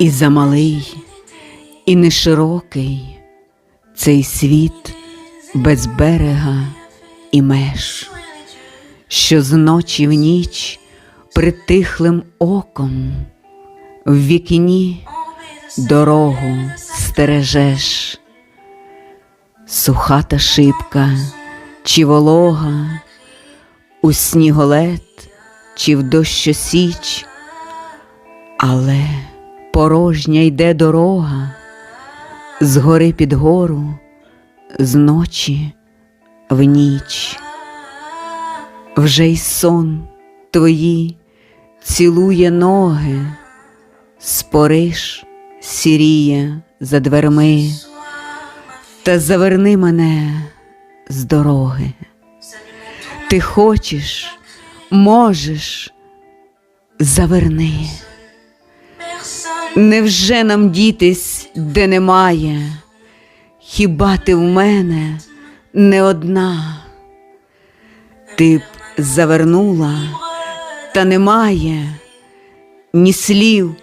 І замалий, і неширокий цей світ без берега і меж, що з ночі в ніч притихлим оком в вікні дорогу стережеш, сухата шибка чи волога, у сніголет чи в дощосіч, але порожня йде дорога з гори під гору, з ночі в ніч. Вже й сон твої цілує ноги, спориш сіріє за дверми, та заверни мене з дороги. Ти хочеш, можеш, заверни. Невже нам дітись, де немає? Хіба ти в мене не одна? Ти б завернула, та немає ні слів,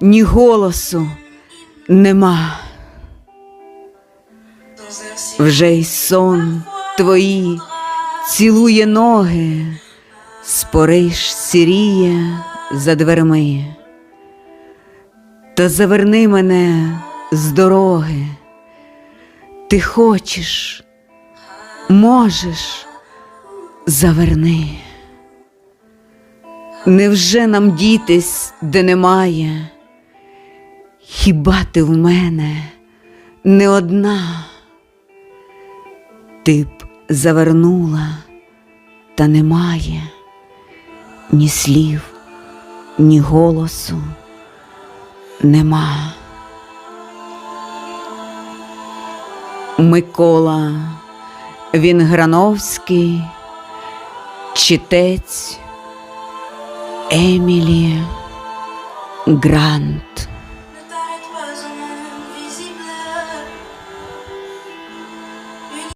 ні голосу нема. Вже й сон твої цілує ноги, спориш сіріє за дверми. Та заверни мене з дороги. Ти хочеш, можеш, заверни. Невже нам дітись, де немає? Хіба ти в мене не одна? Ти б завернула, та немає ні слів, ні голосу нема. Микола Вінграновський, читець Емілі Грант.